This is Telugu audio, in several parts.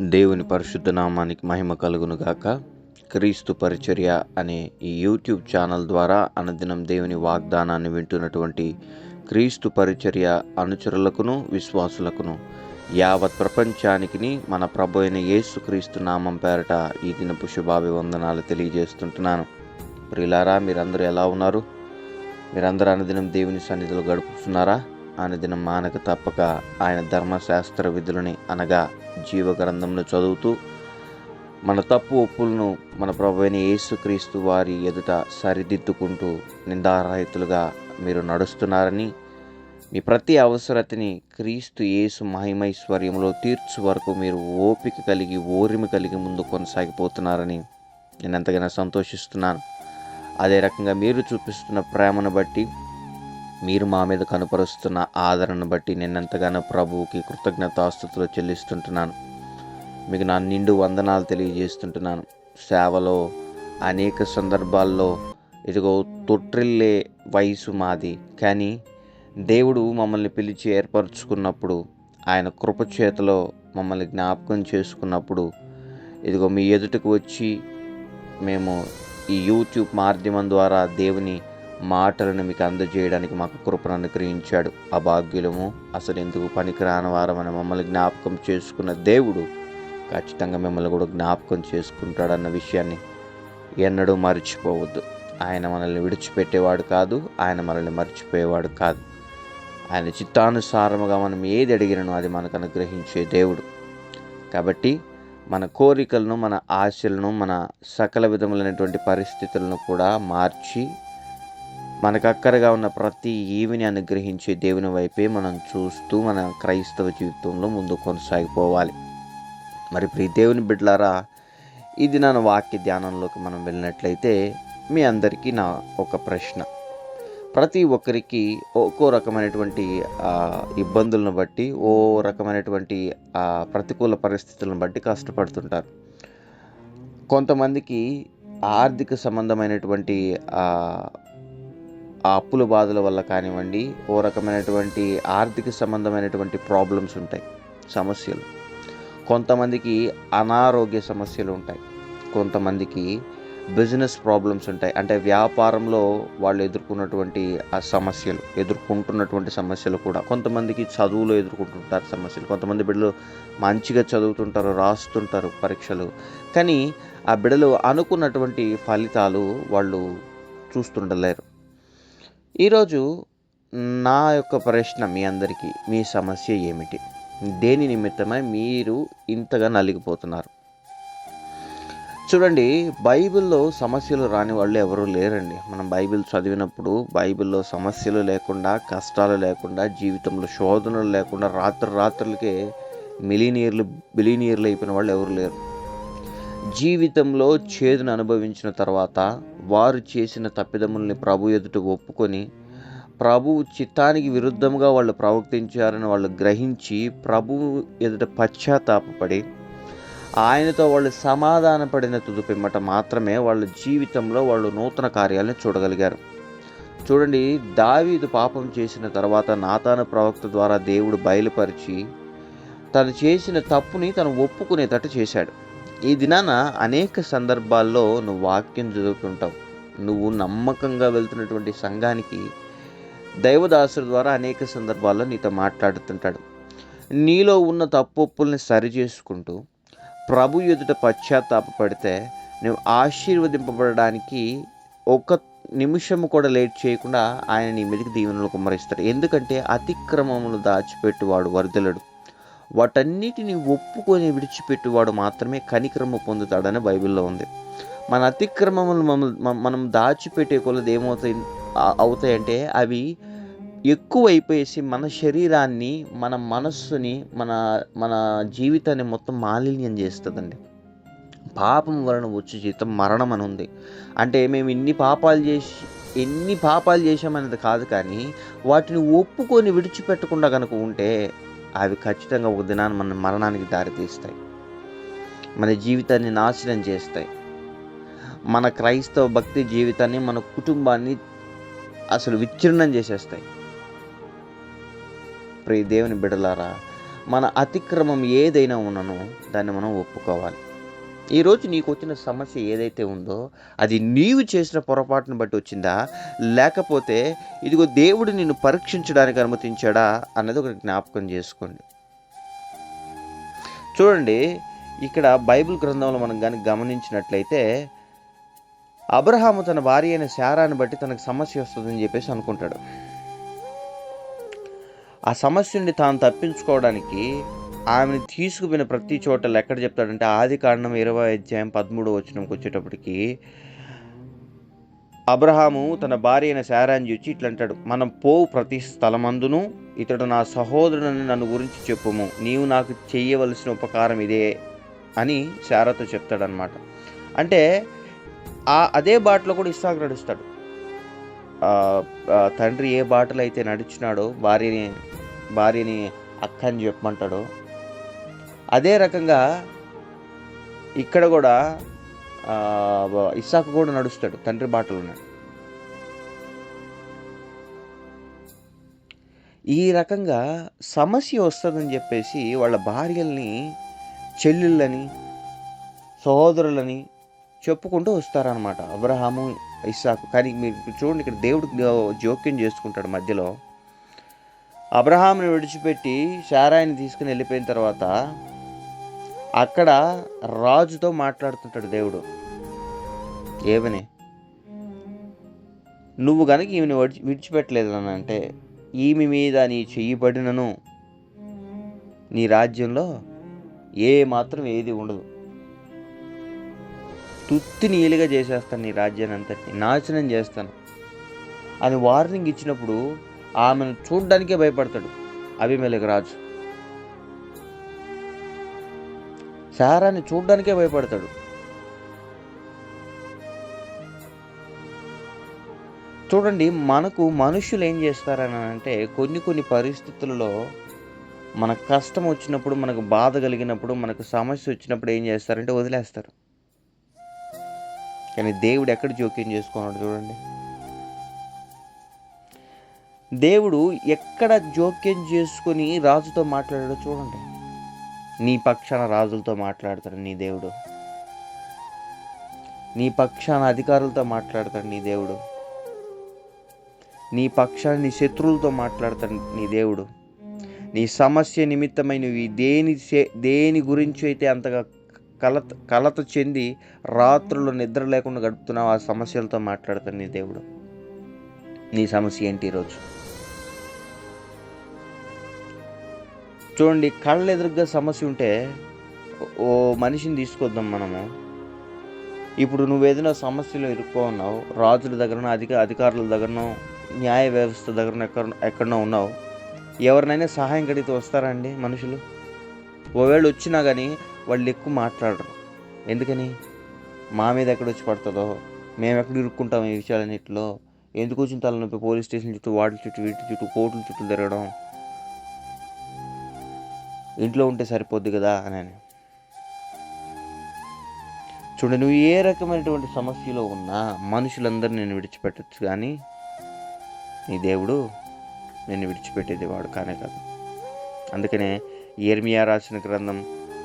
దేవుని పరిశుద్ధ నామానికి మహిమ కలుగును గాక. క్రీస్తు పరిచర్య అనే ఈ యూట్యూబ్ ఛానల్ ద్వారా అనుదినం దేవుని వాగ్దానాన్ని వింటున్నటువంటి క్రీస్తు పరిచర్య అనుచరులకును విశ్వాసులకును యావత్ ప్రపంచానికి మన ప్రభు అయిన యేసుక్రీస్తు నామం పేరట ఈ దినపు శుభాభివందనాలు తెలియజేస్తుంటున్నాను. ప్రిలారా మీరందరూ ఎలా ఉన్నారు? మీరందరూ అనుదినం దేవుని సన్నిధిలో గడుపుతున్నారా? అనుదినం మానక తప్పక ఆయన ధర్మశాస్త్ర విధులని అనగా జీవగ్రంథంను చదువుతూ మన తప్పు ఒప్పులను మన ప్రభు అయిన యేసుక్రీస్తు వారి ఎదుట సరిదిద్దుకుంటూ నిందారహితులుగా మీరు నడుస్తున్నారని మీ ప్రతి అవసరతని క్రీస్తు యేసు మహిమైశ్వర్యంలో తీర్చు వరకు మీరు ఓపిక కలిగి ఓరిమి కలిగి ముందు కొనసాగిపోతున్నారని నేను ఎంతగానో సంతోషిస్తున్నాను. అదే రకంగా మీరు చూపిస్తున్న ప్రేమను బట్టి మీరు మా మీద కనుపరుస్తున్న ఆదరణను బట్టి నేను ఎంతగానో ప్రభువుకి కృతజ్ఞతాస్థుతులు చెల్లిస్తుంటున్నాను. మీకు నా నిండు వందనాలు తెలియజేస్తుంటున్నాను. సేవలో అనేక సందర్భాల్లో ఇదిగో తొట్టిల్లే వయసు మాది. కానీ దేవుడు మమ్మల్ని పిలిచి ఏర్పరచుకున్నప్పుడు ఆయన కృపచేతలో మమ్మల్ని జ్ఞాపకం చేసుకున్నప్పుడు ఇదిగో మీ ఎదుటకు వచ్చి మేము ఈ యూట్యూబ్ మాధ్యమం ద్వారా దేవుని మాటలను మీకు అందజేయడానికి మాకు కృపను అనుగ్రహించాడు. అభాగ్యులము అసలు ఎందుకు పనికిరాని వారమని మమ్మల్ని జ్ఞాపకం చేసుకున్న దేవుడు ఖచ్చితంగా మిమ్మల్ని కూడా జ్ఞాపకం చేసుకుంటాడన్న విషయాన్ని ఎన్నడూ మర్చిపోవద్దు. ఆయన మనల్ని విడిచిపెట్టేవాడు కాదు ఆయన మనల్ని మర్చిపోయేవాడు కాదు. ఆయన చిత్తానుసారముగా మనం ఏది అడిగినను అది మనకు అనుగ్రహించే దేవుడు. కాబట్టి మన కోరికలను మన ఆశలను మన సకల విధములైనటువంటి పరిస్థితులను కూడా మార్చి మనకు అక్కరగా ఉన్న ప్రతి ఈవిని అనుగ్రహించే దేవుని వైపే మనం చూస్తూ మన క్రైస్తవ జీవితంలో ముందు కొనసాగిపోవాలి. మరి ప్రియ దేవుని బిడ్డలారా ఇది నా వాక్య ధ్యానంలోకి మనం వెళ్ళినట్లయితే మీ అందరికీ నా ఒక ప్రశ్న. ప్రతి ఒక్కరికి ఒక్కో రకమైనటువంటి ఇబ్బందులను బట్టి ఓ రకమైనటువంటి ప్రతికూల పరిస్థితులను బట్టి కష్టపడుతుంటారు. కొంతమందికి ఆర్థిక సంబంధమైనటువంటి ఆ, అప్పుల బాధల వల్ల కానివ్వండి ఓ రకమైనటువంటి ఆర్థిక సంబంధమైనటువంటి ప్రాబ్లమ్స్ ఉంటాయి సమస్యలు. కొంతమందికి అనారోగ్య సమస్యలు ఉంటాయి కొంతమందికి బిజినెస్ ప్రాబ్లమ్స్ ఉంటాయి. అంటే వ్యాపారంలో వాళ్ళు ఎదుర్కొన్నటువంటి ఆ సమస్యలు ఎదుర్కొంటున్నటువంటి సమస్యలు కూడా. కొంతమందికి చదువులో ఎదుర్కొంటుంటారు సమస్యలు. కొంతమంది బిడ్డలు మంచిగా చదువుతుంటారు రాస్తుంటారు పరీక్షలు. కానీ ఆ బిడ్డలు అనుకున్నటువంటి ఫలితాలు వాళ్ళు చూస్తుండలేరు. ఈరోజు నా యొక్క ప్రశ్న మీ అందరికీ మీ సమస్య ఏమిటి? దేని నిమిత్తమై మీరు ఇంతగా నలిగిపోతున్నారు? చూడండి బైబిల్లో సమస్యలు రాని వాళ్ళు ఎవరూ లేరండి. మనం బైబిల్ చదివినప్పుడు బైబిల్లో సమస్యలు లేకుండా కష్టాలు లేకుండా జీవితంలో శోధనలు లేకుండా రాత్రి రాత్రులకే మిలీనియర్లు బిలీనియర్లు అయిపోయిన వాళ్ళు ఎవరు లేరు. జీవితంలో చేదును అనుభవించిన తర్వాత వారు చేసిన తప్పిదముల్ని ప్రభు ఎదుట ఒప్పుకొని ప్రభు చిత్తానికి విరుద్ధంగా వాళ్ళు ప్రవర్తించారని వాళ్ళు గ్రహించి ప్రభు ఎదుట పశ్చాత్తాపపడి ఆయనతో వాళ్ళు సమాధానపడిన తుదుపిమ్మట మాత్రమే వాళ్ళ జీవితంలో వాళ్ళు నూతన కార్యాలను చూడగలిగారు. చూడండి దావీదు పాపం చేసిన తర్వాత నాతాన ప్రవక్త ద్వారా దేవుడు బయలుపరిచి తను చేసిన తప్పుని తను ఒప్పుకునేటట్టు చేశాడు. ఈ దినాన అనేక సందర్భాల్లో నువ్వు వాక్యం చదువుతుంటావు. నువ్వు నమ్మకంగా వెళ్తున్నటువంటి సంఘానికి దైవదాసుల ద్వారా అనేక సందర్భాల్లో నీతో మాట్లాడుతుంటాడు. నీలో ఉన్న తప్పొప్పుల్ని సరి చేసుకుంటూ ప్రభు ఎదుట పశ్చాత్తాపడితే నువ్వు ఆశీర్వదింపబడడానికి ఒక నిమిషము కూడా లేట్ చేయకుండా ఆయన నీ మీదకి దీవెనలు కుమ్మరిస్తాడు. ఎందుకంటే అతిక్రమములు దాచిపెట్టువాడు వరదలడు. వాటన్నిటిని ఒప్పుకొని విడిచిపెట్టువాడు మాత్రమే కనిక్రమ పొందుతాడని బైబిల్లో ఉంది. మన అతిక్రమములు మనం దాచిపెట్టే కొలది ఏమవుతాయి అవుతాయంటే అవి ఎక్కువైపోయేసి మన శరీరాన్ని మన మనస్సుని మన మన జీవితాన్ని మొత్తం మాలిన్యం చేస్తుందండి. పాపం వలన వచ్చే జీతం మరణం అని ఉంది. అంటే మేము ఇన్ని పాపాలు చేసి ఎన్ని పాపాలు చేసామనేది కాదు కానీ వాటిని ఒప్పుకొని విడిచిపెట్టకుండా కనుక ఉంటే అవి ఖచ్చితంగా ఒక దినాన్ని మన మరణానికి దారితీస్తాయి. మన జీవితాన్ని నాశనం చేస్తాయి. మన క్రైస్తవ భక్తి జీవితాన్ని మన కుటుంబాన్ని అసలు విచ్ఛిన్నం చేసేస్తాయి. ప్రియ దేవుని బిడలారా మన అతిక్రమం ఏదైనా ఉన్ననో దాన్ని మనం ఒప్పుకోవాలి. ఈరోజు నీకు వచ్చిన సమస్య ఏదైతే ఉందో అది నీవు చేసిన పొరపాటును బట్టి వచ్చిందా? లేకపోతే ఇదిగో దేవుడు నిన్ను పరీక్షించడానికి అనుమతించాడా? అన్నది ఒక జ్ఞాపకం చేసుకోండి. చూడండి ఇక్కడ బైబిల్ గ్రంథంలో మనం కానీ గమనించినట్లయితే అబ్రహాము తన భార్య అయిన శారాన్ని బట్టి తనకు సమస్య వస్తుందని చెప్పేసి అనుకుంటాడు. ఆ సమస్య నుండి తాను తప్పించుకోవడానికి ఆమెను తీసుకుపోయిన ప్రతి చోట ఎక్కడ చెప్తాడంటే ఆది కాండం ఇరవై అధ్యాయం పదమూడు వచ్చినకి వచ్చేటప్పటికి అబ్రహాము తన భార్య అయిన శారాన్ని చూచి ఇట్లా అంటాడు మనం పోవు ప్రతి స్థలమందును ఇతడు నా సహోదరుని నన్ను గురించి చెప్పుము నీవు నాకు చేయవలసిన ఉపకారం ఇదే అని శారాతో చెప్తాడనమాట అంటే ఆ అదే బాటలో కూడా ఇస్సాకు నడుస్తాడు. తండ్రి ఏ బాటలో అయితే నడిచినాడో భార్యని భార్యని అక్క అని చెప్పమంటాడో అదే రకంగా ఇక్కడ కూడా ఇస్సాకు కూడా నడుస్తాడు తండ్రి బాటలోనే ఈ రకంగా సమస్య వస్తుందని చెప్పేసి వాళ్ళ భార్యల్ని చెల్లెళ్ళని సహోదరులని చెప్పుకుంటూ వస్తారనమాట అబ్రహాము ఇస్సాకు. కానీ మీరు చూడండి ఇక్కడ దేవుడు జోక్యం చేసుకుంటాడు మధ్యలో. అబ్రహాంని విడిచిపెట్టి శారాయిని తీసుకుని వెళ్ళిపోయిన తర్వాత అక్కడ రాజుతో మాట్లాడుతుంటాడు దేవుడు. ఏమని? నువ్వు కనుక ఈమెను విడిచి విడిచిపెట్టలేదు అని అంటే ఈమె మీద నీ చెయ్యి పడినను. నీ రాజ్యంలో ఏ మాత్రం ఏది ఉండదు. తుత్తి నీలుగా చేసేస్తాను నీ రాజ్యాన్ని అంతటిని నాశనం చేస్తాను. అని వార్నింగ్ ఇచ్చినప్పుడు ఆమెను చూడడానికే భయపడతాడు అభిమేలకు రాజు. సారాన్ని చూడడానికే భయపడతాడు. చూడండి మనకు మనుషులు ఏం చేస్తారని అంటే కొన్ని కొన్ని పరిస్థితులలో మన కష్టం వచ్చినప్పుడు మనకు బాధ కలిగినప్పుడు మనకు సమస్య వచ్చినప్పుడు ఏం చేస్తారంటే వదిలేస్తారు. కానీ దేవుడు ఎక్కడ జోక్యం చేసుకున్నాడు చూడండి. దేవుడు ఎక్కడ జోక్యం చేసుకొని రాజుతో మాట్లాడాడో చూడండి. నీ పక్షాన రాజులతో మాట్లాడతాడు నీ దేవుడు. నీ పక్షాన అధికారులతో మాట్లాడతాడు నీ దేవుడు. నీ పక్షాన నీ శత్రువులతో మాట్లాడతాడు నీ దేవుడు. నీ సమస్య నిమిత్తమై నువ్వు దేని దేని గురించి అయితే అంతగా కలత కలత చెంది రాత్రులు నిద్ర లేకుండా గడుపుతున్నావు ఆ సమస్యలతో మాట్లాడతాడు నీ దేవుడు. నీ సమస్య ఏంటి ఈరోజు? చూడండి కళ్ళ ఎదురుగా సమస్య ఉంటే ఓ మనిషిని తీసుకొద్దాం మనము. ఇప్పుడు నువ్వు ఏదైనా సమస్యలో ఇరుక్కో ఉన్నావు రాజుల దగ్గరనో అధిక అధికారుల దగ్గరనో న్యాయ వ్యవస్థ దగ్గరనో ఎక్కడ ఎక్కడనో ఉన్నావు. ఎవరినైనా సహాయం కడిగితే వస్తారండి మనుషులు? ఒకవేళ వచ్చినా కానీ వాళ్ళు ఎక్కువ మాట్లాడరు. ఎందుకని? మా మీద ఎక్కడ వచ్చి పడుతుందో? మేము ఎక్కడ ఇరుక్కుంటాం ఈ విషయాలన్నింటిలో? ఎందుకు వచ్చిన తలనొప్పి? పోలీస్ స్టేషన్ చుట్టూ వాటి చుట్టూ వీటి చుట్టూ కోర్టుల చుట్టూ తిరగడం? ఇంట్లో ఉంటే సరిపోద్ది కదా అని అని. చూడండి నువ్వు ఏ రకమైనటువంటి సమస్యలో ఉన్నా మనుషులందరూ నేను విడిచిపెట్టచ్చు కానీ నీ దేవుడు నేను విడిచిపెట్టేది వాడు కానే కాదు అందుకనే ఏర్మియా రాసిన గ్రంథం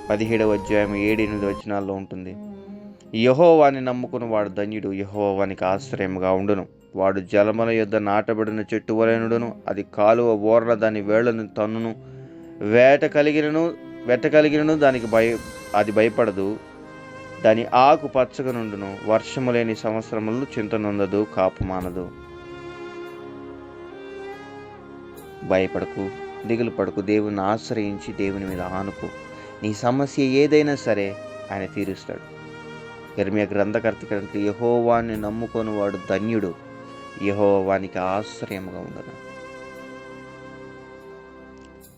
పదిహేడవ అధ్యాయం ఏడు ఎనిమిది వచనాల్లో ఉంటుంది యహోవాని నమ్ముకుని వాడు ధన్యుడు యహోవానికి ఆశ్రయముగా ఉండును వాడు జలముల యొద్ద నాటబడిన చెట్టు వలనుడును అది కాలువ ఓర్ల దాని వేళ్ళను తన్నును వేట కలిగినను వెట్ట కలిగినను దానికి భయ అది భయపడదు. దాని ఆకు పచ్చగా నుండును వర్షము లేని సంవత్సరములు చింత నొందదు భయపడకు దిగులు పడకు దేవుని ఆశ్రయించి దేవుని మీద ఆనుకో. నీ సమస్య ఏదైనా సరే ఆయన తీరుస్తాడు. ఎర్మియా గ్రంథకర్త కంటే యహోవాన్ని నమ్ముకొని వాడు ధన్యుడు యహోవానికి ఆశ్రయముగా ఉండను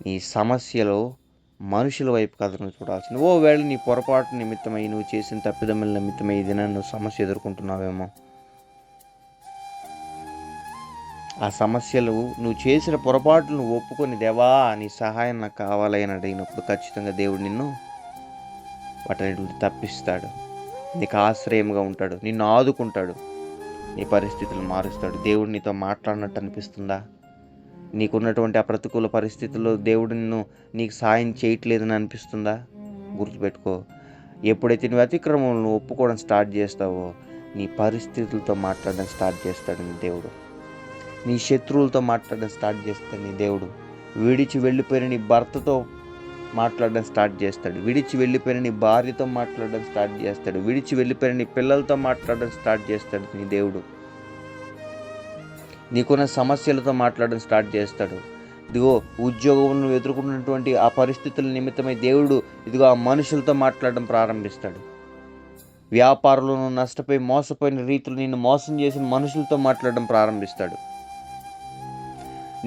నీ సమస్యలో మనుషుల వైపు కథను చూడాల్సింది. ఓ వేళ నీ పొరపాటు నిమిత్తమై నువ్వు చేసిన తప్పిదమ్మల నిమిత్తమై ఇది నన్ను సమస్య ఎదుర్కొంటున్నావేమో. ఆ సమస్యలు నువ్వు చేసిన పొరపాటును ఒప్పుకొని దేవా నీ సహాయం నాకు కావాలి అని అడిగినప్పుడు ఖచ్చితంగా దేవుడు నిన్ను వాటన్నిటి తప్పిస్తాడు. నీకు ఆశ్రయంగా ఉంటాడు. నిన్ను ఆదుకుంటాడు. నీ పరిస్థితులు మారుస్తాడు. దేవుడు నీతో మాట్లాడినట్టు అనిపిస్తుందా? నీకున్నటువంటి ఆ ప్రతికూల పరిస్థితుల్లో దేవుడు నిన్ను నీకు సాయం చేయట్లేదని అనిపిస్తుందా? గుర్తుపెట్టుకో. ఎప్పుడైతే నువ్వు అతిక్రమం ఒప్పుకోవడం స్టార్ట్ చేస్తావో నీ పరిస్థితులతో మాట్లాడడం స్టార్ట్ చేస్తాడు నీ దేవుడు. నీ శత్రువులతో మాట్లాడడం స్టార్ట్ చేస్తాడు నీ దేవుడు. విడిచి వెళ్ళిపోయిన నీ భర్తతో మాట్లాడడం స్టార్ట్ చేస్తాడు. విడిచి వెళ్ళిపోయిన నీ భార్యతో మాట్లాడడం స్టార్ట్ చేస్తాడు. విడిచి వెళ్ళిపోయిన నీ పిల్లలతో మాట్లాడడం స్టార్ట్ చేస్తాడు నీ దేవుడు. నీకున్న సమస్యలతో మాట్లాడడం స్టార్ట్ చేస్తాడు. ఇదిగో ఉద్యోగం నువ్వు ఎదుర్కొన్నటువంటి ఆ పరిస్థితుల నిమిత్తమై దేవుడు ఇదిగో ఆ మనుషులతో మాట్లాడడం ప్రారంభిస్తాడు. వ్యాపారంలో నష్టపోయి మోసపోయిన రీతిలో నిన్ను మోసం చేసిన మనుషులతో మాట్లాడడం ప్రారంభిస్తాడు.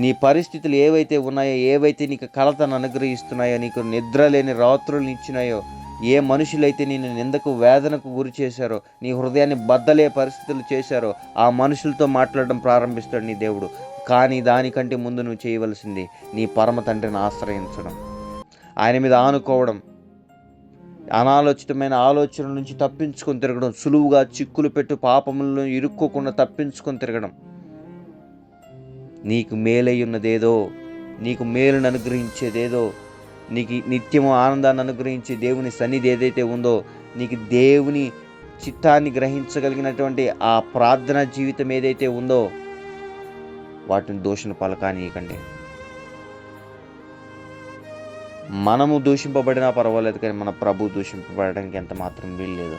నీ పరిస్థితులు ఏవైతే ఉన్నాయో ఏవైతే నీకు కలతను అనుగ్రహిస్తున్నాయో నీకు నిద్ర లేని రాత్రులు ఇచ్చినాయో ఏ మనుషులైతే నేను నిందకు వేదనకు గురి చేశారో నీ హృదయాన్ని బద్దలే పరిస్థితులు చేశారో ఆ మనుషులతో మాట్లాడడం ప్రారంభిస్తాడు నీ దేవుడు. కానీ దానికంటే ముందు నువ్వు చేయవలసింది నీ పరమ తండ్రిని ఆశ్రయించడం. ఆయన మీద ఆనుకోవడం. అనాలోచితమైన ఆలోచన నుంచి తప్పించుకొని తిరగడం. సులువుగా చిక్కులు పెట్టు పాపములను ఇరుక్కోకుండా తప్పించుకొని తిరగడం. నీకు మేలయ్యున్నదేదో నీకు మేలును అనుగ్రహించేదేదో నీకు నిత్యము ఆనందాన్ని అనుగ్రహించి దేవుని సన్నిధి ఏదైతే ఉందో నీకు దేవుని చిత్తాన్ని గ్రహించగలిగినటువంటి ఆ ప్రార్థన జీవితం ఏదైతే ఉందో వాటిని దోషణ పలకానీయకండి. మనము దూషింపబడినా పర్వాలేదు కానీ మన ప్రభు దూషింపబడడానికి ఎంత మాత్రం వీల్లేదు.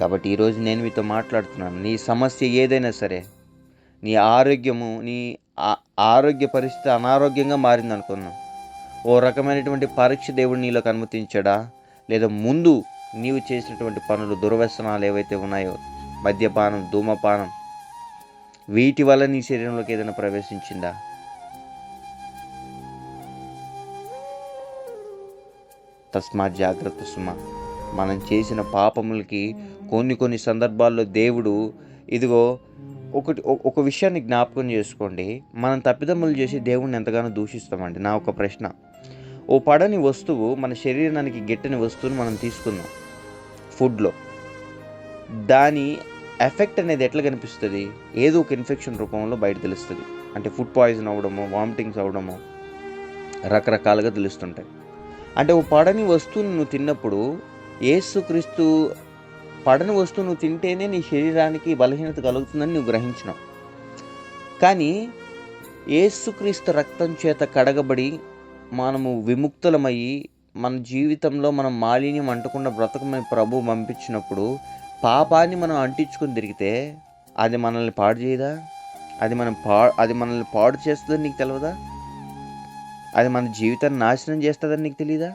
కాబట్టి ఈరోజు నేను మీతో మాట్లాడుతున్నాను. నీ సమస్య ఏదైనా సరే నీ ఆరోగ్యము నీ ఆరోగ్య పరిస్థితి అనారోగ్యంగా మారింది అనుకున్నాం ఓ రకమైనటువంటి పరీక్ష దేవుడు నీలోకి అనుమతించాడా లేదా ముందు నీవు చేసినటువంటి పనులు దుర్వ్యసనాలు ఏవైతే ఉన్నాయో మద్యపానం ధూమపానం వీటి వల్ల నీ శరీరంలోకి ఏదైనా ప్రవేశించిందా? తస్మాత్ జాగ్రత్త సుమ. మనం చేసిన పాపములకి కొన్ని కొన్ని సందర్భాల్లో దేవుడు ఇదిగో ఒకటి ఒ- ఒక విషయాన్ని జ్ఞాపకం చేసుకోండి. మనం తప్పిదమ్ములు చేసి దేవుణ్ణి ఎంతగానో దూషిస్తామండి. నా ఒక ప్రశ్న. ఓ పడని వస్తువు మన శరీరానికి గిట్టని వస్తువును మనం తీసుకుందాం. ఫుడ్లో. దాని ఎఫెక్ట్ అనేది ఎట్లా కనిపిస్తుంది? ఏదో ఒక ఇన్ఫెక్షన్ రూపంలో బయట తెలుస్తుంది. అంటే ఫుడ్ పాయిజన్ అవ్వడము వామిటింగ్స్ అవ్వడము రకరకాలుగా తెలుస్తుంటాయి. అంటే ఓ పడని వస్తువుని నువ్వు తిన్నప్పుడు ఏసుక్రీస్తు పడని వస్తువు నువ్వు తింటేనే నీ శరీరానికి బలహీనత కలుగుతుందని నువ్వు గ్రహించినావు. కానీ ఏసుక్రీస్తు రక్తం చేత కడగబడి మనము విముక్తులమయ్యి మన జీవితంలో మనం మాలిన్యం అంటకుండా బ్రతకమని ప్రభు పంపించినప్పుడు పాపాన్ని మనం అంటించుకొని తిరిగితే అది మనల్ని పాడు చేయదా? అది మనం పా అది మనల్ని పాడు చేస్తుందని నీకు తెలియదా అది మన జీవితాన్ని నాశనం చేస్తుందని నీకు తెలియదా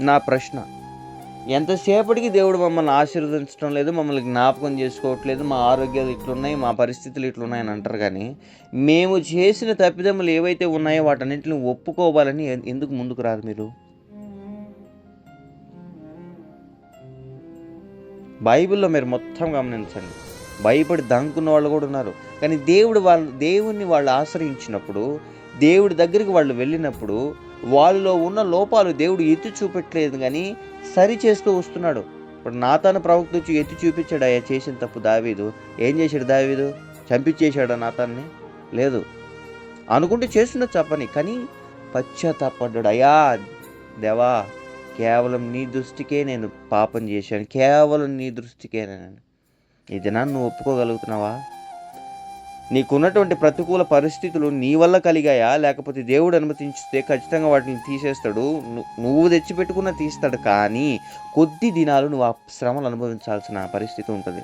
నా ప్రశ్న ఎంతసేపటికి దేవుడు మమ్మల్ని ఆశీర్వదించడం లేదు మమ్మల్ని జ్ఞాపకం చేసుకోవట్లేదు మా ఆరోగ్యాలు ఇట్లున్నాయి మా పరిస్థితులు ఇట్లున్నాయని అంటారు కానీ మేము చేసిన తప్పిదములు ఏవైతే ఉన్నాయో వాటన్నింటిని ఒప్పుకోవాలని ఎందుకు ముందుకు రాదు మీరు? బైబిల్లో మీరు మొత్తం గమనించండి. భయపడి దంకున్న వాళ్ళు కూడా ఉన్నారు. కానీ దేవుడు వాళ్ళు దేవుణ్ణి వాళ్ళు ఆశ్రయించినప్పుడు దేవుడి దగ్గరికి వాళ్ళు వెళ్ళినప్పుడు వాళ్ళలో ఉన్న లోపాలు దేవుడు ఎత్తి చూపెట్టలేదు కానీ సరి చేస్తూ వస్తున్నాడు. ఇప్పుడు నాతాను ప్రవక్త వచ్చి ఎత్తి చూపించాడు అయ్యా చేసిన తప్పు దావీదు. ఏం చేశాడు దావీదు? చంపించేశాడా నాతాన్ని? లేదు. అనుకుంటే చేస్తున్న చెప్పని కానీ పశ్చాత్తాపడ్డాడు అయ్యా దేవా కేవలం నీ దృష్టికే నేను పాపం చేశాను. కేవలం నీ దృష్టికే నేను. ఇది నన్ను ఒప్పుకోగలుగుతున్నావా? నీకున్నటువంటి ప్రతికూల పరిస్థితులు నీ వల్ల కలిగాయా? లేకపోతే దేవుడు అనుమతించితే ఖచ్చితంగా వాటిని తీసేస్తాడు. నువ్వు తెచ్చిపెట్టుకున్న తీస్తాడు. కానీ కొద్ది దినాలు నువ్వు ఆ శ్రమలు అనుభవించాల్సిన పరిస్థితి ఉంటుంది.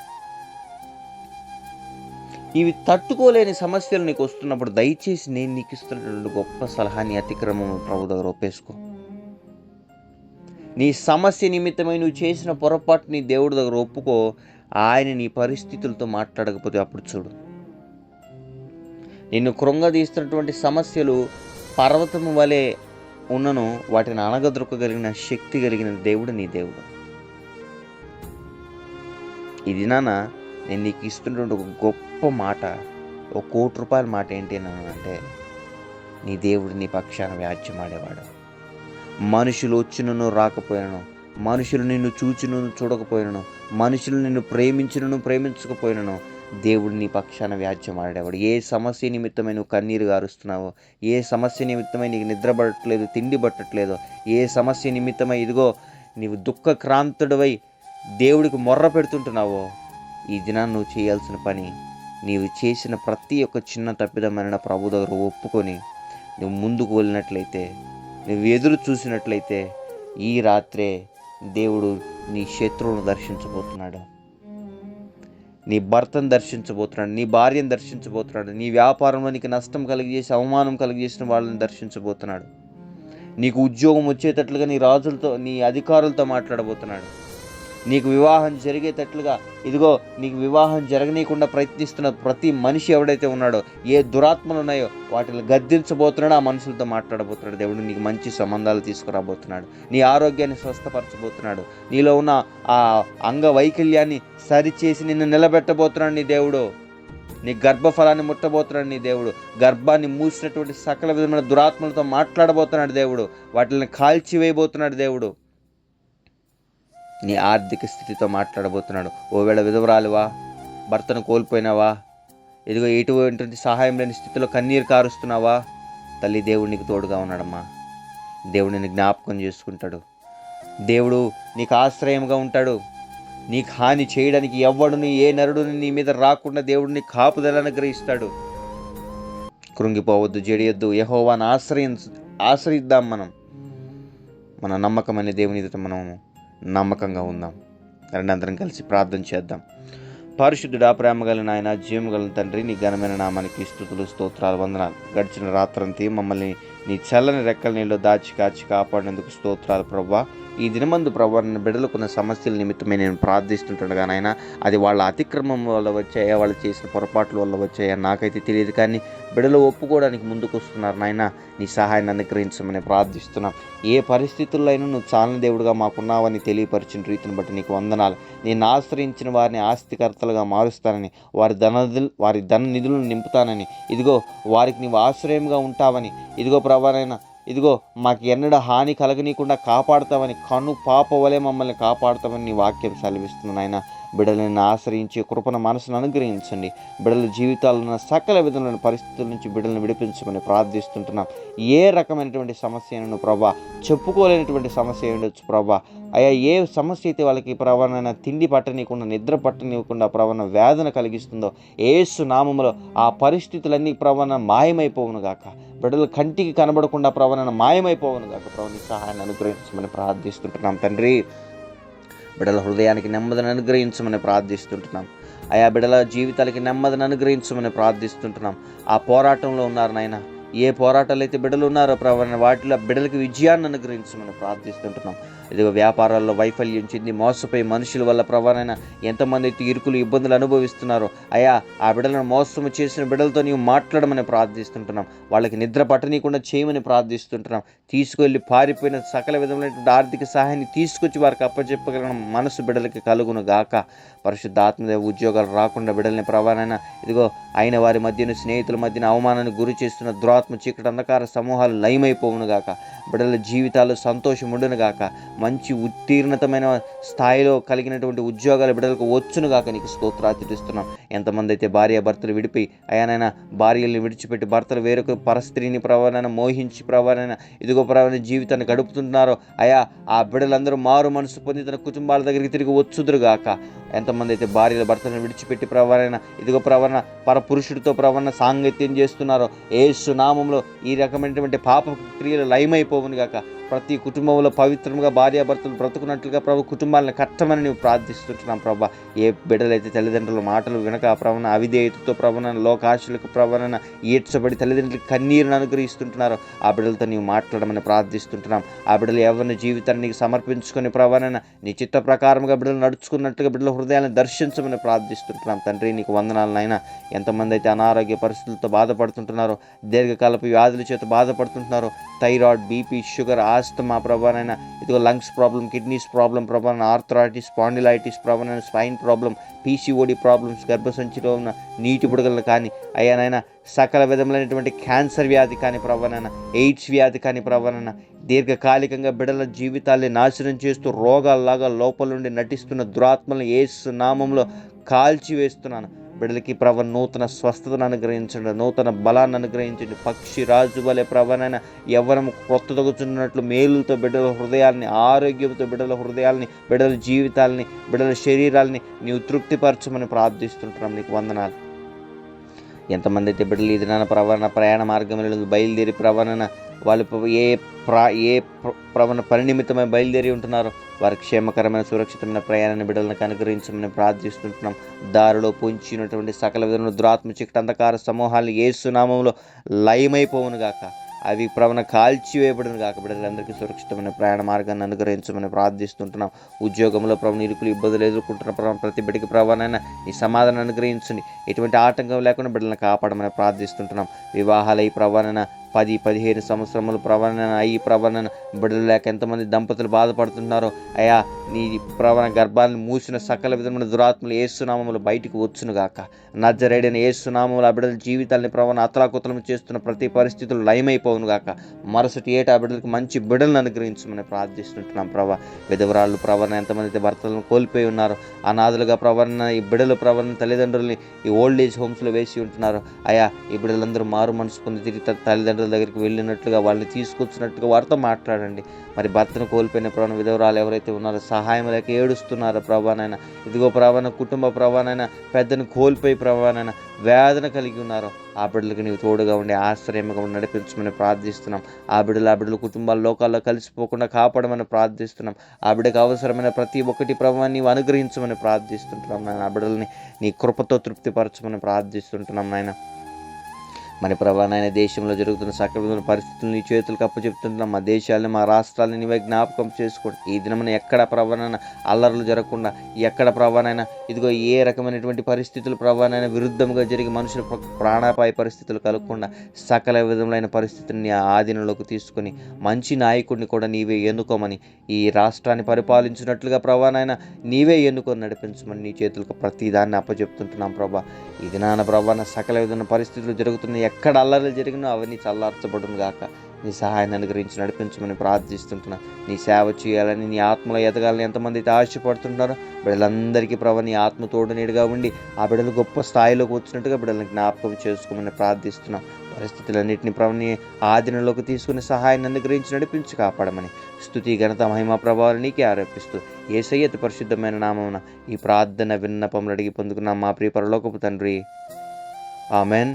ఇవి తట్టుకోలేని సమస్యలు నీకు వస్తున్నప్పుడు దయచేసి నేను నీకు ఇస్తున్నటువంటి గొప్ప సలహాని అతిక్రమం ప్రభు దగ్గర ఒప్పేసుకో నీ సమస్య నిమిత్తమై నువ్వు చేసిన పొరపాటు నీ దేవుడి దగ్గర ఒప్పుకో. ఆయన నీ పరిస్థితులతో మాట్లాడకపోతే అప్పుడు చూడు. నిన్ను కృంగదీస్తున్నటువంటి సమస్యలు పర్వతము వలె ఉన్నను వాటిని అనగదొక్కగలిగిన శక్తి కలిగిన దేవుడు నీ దేవుడు. ఇది నాన్న నేను నీకు ఇస్తున్నటువంటి ఒక గొప్ప మాట ఒక కోటి రూపాయల మాట ఏంటి అని అంటే నీ దేవుడు నీ పక్షాన వ్యాజ్యమాడేవాడు మనుషులు వచ్చినను రాకపోయినను మనుషులు నిన్ను చూచినను చూడకపోయినను మనుషులు నిన్ను ప్రేమించినను ప్రేమించకపోయినను దేవుడు నీ పక్షాన వ్యాజ్యం ఆడేవాడు. ఏ సమస్య నిమిత్తమై నువ్వు కన్నీరు గారుస్తున్నావో ఏ సమస్య నిమిత్తమై నీకు నిద్ర పట్టట్లేదు తిండి పట్టట్లేదో ఏ సమస్య నిమిత్తమై ఇదిగో నీవు దుఃఖక్రాంతుడవై దేవుడికి మొర్ర పెడుతుంటున్నావో ఈ దినాన్ని నువ్వు చేయాల్సిన పని నీవు చేసిన ప్రతి ఒక్క చిన్న తప్పిదమైన ప్రభు దగ్గర ఒప్పుకొని నువ్వు ముందుకు వెళ్ళినట్లయితే నువ్వు ఎదురు చూసినట్లయితే ఈ రాత్రే దేవుడు నీ శత్రువును దర్శించబోతున్నాడు. నీ భర్తను దర్శించబోతున్నాడు నీ భార్యను దర్శించబోతున్నాడు నీ వ్యాపారంలో నీకు నష్టం కలిగజేసి అవమానం కలిగజేసిన వాళ్ళని దర్శించబోతున్నాడు. నీకు ఉద్యోగం వచ్చేటట్లుగా నీ రాజులతో నీ అధికారులతో మాట్లాడబోతున్నాడు. నీకు వివాహం జరిగేటట్లుగా ఇదిగో నీకు వివాహం జరగనీయకుండా ప్రయత్నిస్తున్న ప్రతి మనిషి ఎవడైతే ఉన్నాడో ఏ దురాత్మలు ఉన్నాయో వాటిని గద్దించబోతున్నాడు ఆ మనుషులతో మాట్లాడబోతున్నాడు. దేవుడు నీకు మంచి సంబంధాలు తీసుకురాబోతున్నాడు. నీ ఆరోగ్యాన్ని స్వస్థపరచబోతున్నాడు. నీలో ఉన్న ఆ అంగవైకల్యాన్ని సరిచేసి నిన్ను నిలబెట్టబోతున్నాడు నీ దేవుడు. నీ గర్భఫలాన్ని ముట్టబోతున్నాడు నీ దేవుడు. గర్భాన్ని మూసినటువంటి సకల విధమైన దురాత్మలతో మాట్లాడబోతున్నాడు దేవుడు. వాటిని కాల్చివేయబోతున్నాడు దేవుడు. నీ ఆర్థిక స్థితితో మాట్లాడబోతున్నాడు. ఓవేళ విధవరాలువా భర్తను కోల్పోయినావా? ఇదిగో ఎటువంటి సహాయం లేని స్థితిలో కన్నీరు కారుస్తున్నావా? తల్లి దేవుడు నీకు తోడుగా ఉన్నాడమ్మా. దేవుడు నిన్ను జ్ఞాపకం చేసుకుంటాడు. దేవుడు నీకు ఆశ్రయంగా ఉంటాడు. నీకు హాని చేయడానికి ఎవ్వడుని ఏ నరుడుని నీ మీద రాకుండా దేవుడిని కాపుదలను గ్రహిస్తాడు కృంగిపోవద్దు జడియొద్దు. యహోవాను ఆశ్రయించ ఆశ్రయిద్దాం మనం. మన నమ్మకమైన దేవుని ఎదుట మనము నమ్మకంగా ఉందాం. రండి అందరం కలిసి ప్రార్థన చేద్దాం. పరిశుద్ధుడా ప్రేమ కలిగిన ఆయన జీవం కలిగిన తండ్రి నీ ఘనమైన నామానికి స్థుతులు స్తోత్రాలు వందనాలు. గడిచిన రాత్రంతి మమ్మల్ని నీ చల్లని రెక్కల నీళ్ళు దాచి కాచి కాపాడినందుకు స్తోత్రాలు ప్రభా ఈ దినమందు ప్రభా నన్ను బిడ్డలకున్న సమస్యల నిమిత్తమే నేను ప్రార్థిస్తుంటుండగా నాయన. అది వాళ్ళ అతిక్రమం వల్ల వచ్చాయా వాళ్ళు చేసిన పొరపాట్ల వల్ల వచ్చాయా నాకైతే తెలియదు కానీ బిడ్డలు ఒప్పుకోవడానికి ముందుకు వస్తున్నారు నాయన. నీ సహాయాన్ని అనుగ్రహించమని ప్రార్థిస్తున్నాం. ఏ పరిస్థితుల్లో అయినా నువ్వు చాలని దేవుడుగా మాకున్నావని తెలియపరిచిన రీతిని బట్టి నీకు వందనాలు. నేను ఆశ్రయించిన వారిని ఆస్తికర్తలుగా మారుస్తానని వారి ధన వారి ధన నిధులను నింపుతానని. ఇదిగో వారికి నీవు ఆశ్రయంగా ఉంటావని. ఇదిగో ప్రభానైనా ఇదిగో మాకు ఎన్నడ హాని కలగనీయకుండా కాపాడతామని కను పాపవలే మమ్మల్ని కాపాడుతామని నీ వాక్యం సెలవిస్తుంది ఆయన బిడ్డలను ఆశ్రయించి కృపణ మనసును అనుగ్రహించండి. బిడ్డల జీవితాల్లో ఉన్న సకల విధమైన పరిస్థితుల నుంచి బిడ్డలను విడిపించమని ప్రార్థిస్తుంటున్నాం. ఏ రకమైనటువంటి సమస్యను ప్రభా చెప్పుకోలేనటువంటి సమస్య ఉండొచ్చు ప్రభా. అయ్యా ఏ సమస్య అయితే వాళ్ళకి ప్రవణన తిండి పట్టనీయకుండా నిద్ర పట్టనీయకుండా ప్రవణ వేదన కలిగిస్తుందో ఏసు నామములో ఆ పరిస్థితులన్నీ ప్రవణ మాయమైపోవును గాక. బిడ్డలు కంటికి కనబడకుండా ప్రవణ మాయమైపోవును గాక ప్రవణ సహాయాన్ని అనుగ్రహించమని ప్రార్థిస్తుంటున్నాం తండ్రి. బిడ్డల హృదయానికి నెమ్మదిని అనుగ్రహించమని ప్రార్థిస్తుంటున్నాం. ఆయా బిడ్డల జీవితాలకి నెమ్మదిని అనుగ్రహించమని ప్రార్థిస్తుంటున్నాం. ఆ పోరాటంలో ఉన్నారు నాయన. ఏ పోరాటాలు అయితే బిడ్డలు ఉన్నారో ప్రవణ వాటిలో బిడ్డలకి విజయాన్ని అనుగ్రహించమని ప్రార్థిస్తుంటున్నాం. ఇదిగో వ్యాపారాల్లో వైఫల్యం చెంది మోసపోయి మనుషుల వల్ల ప్రవణైన ఎంతమంది అయితే ఇరుకులు ఇబ్బందులు అనుభవిస్తున్నారో. అయా ఆ బిడ్డలను మోసము చేసిన బిడ్డలతో నీవు మాట్లాడమని ప్రార్థిస్తుంటున్నాం. వాళ్ళకి నిద్ర పట్టనీయకుండా చేయమని ప్రార్థిస్తుంటున్నాం. తీసుకువెళ్ళి పారిపోయిన సకల విధమైనటువంటి ఆర్థిక సహాయాన్ని తీసుకొచ్చి వారికి అప్పచెప్పగలిగిన మనసు బిడ్డలకి కలుగును గాక. పరిశుద్ధ ఆత్మదేవ ఉద్యోగాలు రాకుండా బిడ్డలని ప్రవాణైనా ఇదిగో అయిన వారి మధ్యన స్నేహితుల మధ్యన అవమానానికి గురి చేస్తున్న దురాత్మ చీకటి అంధకార సమూహాలు లయమైపోవును గాక. బిడ్డల జీవితాలు సంతోషం ఉండును గాక. మంచి ఉత్తీర్ణతమైన స్థాయిలో కలిగినటువంటి ఉద్యోగాలు బిడ్డలకు వచ్చును గాక నీకు స్తోత్రాతిస్తున్నాం ఎంతమంది అయితే భార్య భర్తలు విడిపోయి అయానైనా భార్యల్ని విడిచిపెట్టి భర్తలు వేరొక పరస్త్రీని ప్రవణన మోహించి ప్రవణన ఇదిగో ప్రవణ జీవితాన్ని గడుపుతున్నారో అయా ఆ బిడ్డలందరూ మారు మనసు పొంది తన కుటుంబాల దగ్గరికి తిరిగి వచ్చుదురుగాక ఎంతమంది అయితే భార్యల భర్తలను విడిచిపెట్టి ప్రవరణ ఇదిగో ప్రవరణ పరపురుషుడితో ప్రవరణ సాంగత్యం చేస్తున్నారో ఏసు నామంలో ఈ రకమైనటువంటి పాప క్రియలు లయమైపోవును గాక. ప్రతి కుటుంబంలో పవిత్రంగా భార్యాభర్తలు బ్రతుకున్నట్లుగా ప్రభు కుటుంబాలను కట్టమని నువ్వు ప్రార్థిస్తుంటున్నాం ప్రభా. ఏ బిడ్డలైతే తల్లిదండ్రుల మాటలు వినక ప్రవణ అవిధేయతతో ప్రవణ లోకాశులకు ప్రవణ ఈడ్చబడి తల్లిదండ్రులకు కన్నీరును అనుగ్రహిస్తుంటున్నారు. ఆ బిడ్డలతో నీవు మాట్లాడమని ప్రార్థిస్తుంటున్నాం. ఆ బిడ్డలు ఎవరిని జీవితాన్ని నీకు సమర్పించుకుని ప్రవణ నీ చిత్త ప్రకారంగా బిడ్డలు నడుచుకున్నట్టుగా బిడ్డల హృదయాలను దర్శించమని ప్రార్థిస్తుంటున్నాం. తండ్రి నీకు వందనాలనైనా ఎంతమంది అయితే అనారోగ్య పరిస్థితులతో బాధపడుతుంటున్నారో దీర్ఘకాలపు వ్యాధుల చేత బాధపడుతుంటున్నారో థైరాయిడ్ బీపీ షుగర్ ఆస్తమా ప్రభానైనా ఇదిగో లంగ్స్ ప్రాబ్లం కిడ్నీస్ ప్రాబ్లం ప్రభాన ఆర్థరైటిస్ స్పాండిలైటిస్ ప్రభాన స్పైన్ ప్రాబ్లం పీసీఓడి ప్రాబ్లమ్స్ గర్భసంచిలో ఉన్న నీటి బుడగలు కానీ అయ్యానైనా సకల విధములైనటువంటి క్యాన్సర్ వ్యాధి కానీ ప్రవణన ఎయిడ్స్ వ్యాధి కానీ ప్రవణన దీర్ఘకాలికంగా బిడల జీవితాల్ని నాశనం చేస్తూ రోగాల్లాగా లోపల నుండి నటిస్తున్న దురాత్మలను ఏసు నామంలో కాల్చివేస్తున్నాను. బిడ్డలకి ప్రభ నూతన స్వస్థతను అనుగ్రహించండి నూతన బలాన్ని అనుగ్రహించండి. పక్షి రాజు వలె ప్రభనైన ఎవరం కొత్త తగ్గుతున్నట్లు మేలుతో బిడ్డల హృదయాల్ని ఆరోగ్యంతో బిడ్డల హృదయాల్ని బిడ్డల జీవితాల్ని బిడ్డల శరీరాల్ని నీవు తృప్తిపరచమని ప్రార్థిస్తుంటున్నాం నీకు వందనాలు. ఎంతమంది అయితే బిడ్డలు ఈ దినాన ప్రవణ ప్రయాణ మార్గంలో బయలుదేరి ప్రవణన వాళ్ళు ఏ ప్రా ఏ ప్ర- ప్రవణ పరినిమితమై బయలుదేరి ఉంటున్నారో వారి క్షేమకరమైన సురక్షితమైన ప్రయాణాన్ని బిడ్డలను అనుగ్రహించమని ప్రార్థిస్తుంటున్నాం. దారిలో పొంచినటువంటి సకల విధమైన దురాత్మ చికట అంధకార సమూహాలు ఏసునామంలో లయమైపోవును గాక అవి ప్రవణ కాల్చివేయబడిన కాక బిడ్డలందరికీ సురక్షితమైన ప్రయాణ మార్గాన్ని అనుగ్రహించమని ప్రార్థిస్తుంటున్నాం. ఉద్యోగంలో ప్రభు ఇరుకులు ఇబ్బందులు ఎదుర్కొంటున్న ప్రభు ప్రతి బిడ్డకి ప్రభానైనా ఈ సమాధానం అనుగ్రహించండి. ఎటువంటి ఆటంకం లేకుండా బిడ్డలను కాపాడమని ప్రార్థిస్తుంటున్నాం. వివాహాలు ఈ ప్రవణన పది పదిహేను సంవత్సరములు ప్రవణ అయ్యి ప్రవణ బిడ్డలు లేక ఎంతమంది దంపతులు బాధపడుతున్నారో అయా నీ ప్రవణ గర్భాన్ని మూసిన సకల విధమైన దురాత్మలు ఏసునామములు బయటికి వచ్చును గాక. నజరేడైన ఏసునామములు ఆ బిడ్డల జీవితాన్ని ప్రవణ అతలాకుతలం చేస్తున్న ప్రతి పరిస్థితులు లయమైపోవును గాక. మరుసటి ఏటా ఆ బిడ్డలకు మంచి బిడ్డలను అనుగ్రహించమని ప్రార్థిస్తుంటున్నాం ప్రభా. విధవరాళ్ళు ప్రవణ ఎంతమంది అయితే భర్తలను కోల్పోయి ఉన్నారు అనాథులుగా ప్రవణ ఈ బిడ్డల ప్రవణ తల్లిదండ్రుల్ని ఈ ఓల్డ్ ఏజ్ హోమ్స్లో వేసి ఉంటున్నారు అయా ఈ బిడ్డలందరూ మారు మనసు పొంది తిరిగి తల్లిదండ్రులు తల్లిదండ్రుల దగ్గరికి వెళ్ళినట్లుగా వాళ్ళని తీసుకొచ్చినట్టుగా వారితో మాట్లాడండి. మరి భర్తను కోల్పోయిన ప్రభావం విధవరాలు ఎవరైతే ఉన్నారో సహాయం లేక ఏడుస్తున్నారో ప్రభానైనా ఇదిగో ప్రభాన కుటుంబ ప్రభానైనా పెద్దను కోల్పోయి ప్రభానైనా వేదన కలిగి ఉన్నారో ఆ బిడ్డలకు నీవు తోడుగా ఉండి ఆశ్రయంగా ఉండి నడిపించమని ప్రార్థిస్తున్నాం. ఆ బిడ్డలు ఆ బిడ్డల కుటుంబాల లోకాల్లో కలిసిపోకుండా కాపాడమని ప్రార్థిస్తున్నాం. ఆ బిడ్డకు అవసరమైన ప్రతి ఒక్కటి ప్రభావాన్ని నీవు అనుగ్రహించమని ప్రార్థిస్తుంటున్నాం నాయన. ఆ బిడ్డల్ని నీ కృపతో తృప్తిపరచమని ప్రార్థిస్తుంటున్నాం నాయన. మరి ప్రభా దేశంలో జరుగుతున్న సకలమైన పరిస్థితులు నీ చేతులకు అప్పచెప్తున్న మా దేశాలను మా రాష్ట్రాలను నీవే జ్ఞాపకం చేసుకోండి. ఈ దినమున ఎక్కడ ప్రవణన అల్లర్లు జరగకుండా ఎక్కడ ప్రభానైనా ఇదిగో ఏ రకమైనటువంటి పరిస్థితులు ప్రభానైనా విరుద్ధంగా జరిగి మనుషుల ప్రాణాపాయ పరిస్థితులు కలగకుండా సకల విధములైన పరిస్థితుల్ని నీ ఆధీనంలోకి తీసుకొని మంచి నాయకుడిని కూడా నీవే ఎన్నుకోమని ఈ రాష్ట్రాన్ని పరిపాలించినట్లుగా ప్రభానైనా నీవే ఎన్నుకొని నడిపించమని నీ చేతులకు ప్రతి దాన్ని అప్పచెప్తుంటున్నాం ప్రభా. ఈ దినాన ప్రభాన సకల విధమైన పరిస్థితులు జరుగుతున్నాయి. ఎక్కడ అల్లర్లు జరిగినా అవన్నీ చల్లార్చబడును గాక. నీ సహాయాన్ని అనుగ్రహించి నడిపించమని ప్రార్థిస్తుంటున్నా. నీ సేవ చేయాలని నీ ఆత్మలో ఎదగాలని ఎంతమంది అయితే ఆశపడుతుంటారో బిడ్డలందరికీ ప్రభా నీ ఆత్మ తోడు నీడుగా ఉండి ఆ బిడ్డలు గొప్ప స్థాయిలోకి వచ్చినట్టుగా బిడ్డలను జ్ఞాపకం చేసుకోమని ప్రార్థిస్తున్నాం. పరిస్థితులన్నింటినీ ప్రభుని ఆధీనంలోకి తీసుకుని సహాయాన్ని అనుగ్రహించి నడిపించి కాపాడమని స్థుతి ఘనత మహిమ ప్రభావాలు నీకే ఆరోపిస్తూ ఏసయ్యత పరిశుద్ధమైన నామమున ఈ ప్రార్థన విన్నపములు అడిగి పొందుకున్నాం మా ప్రియ పరలోకపు తండ్రి. Amen.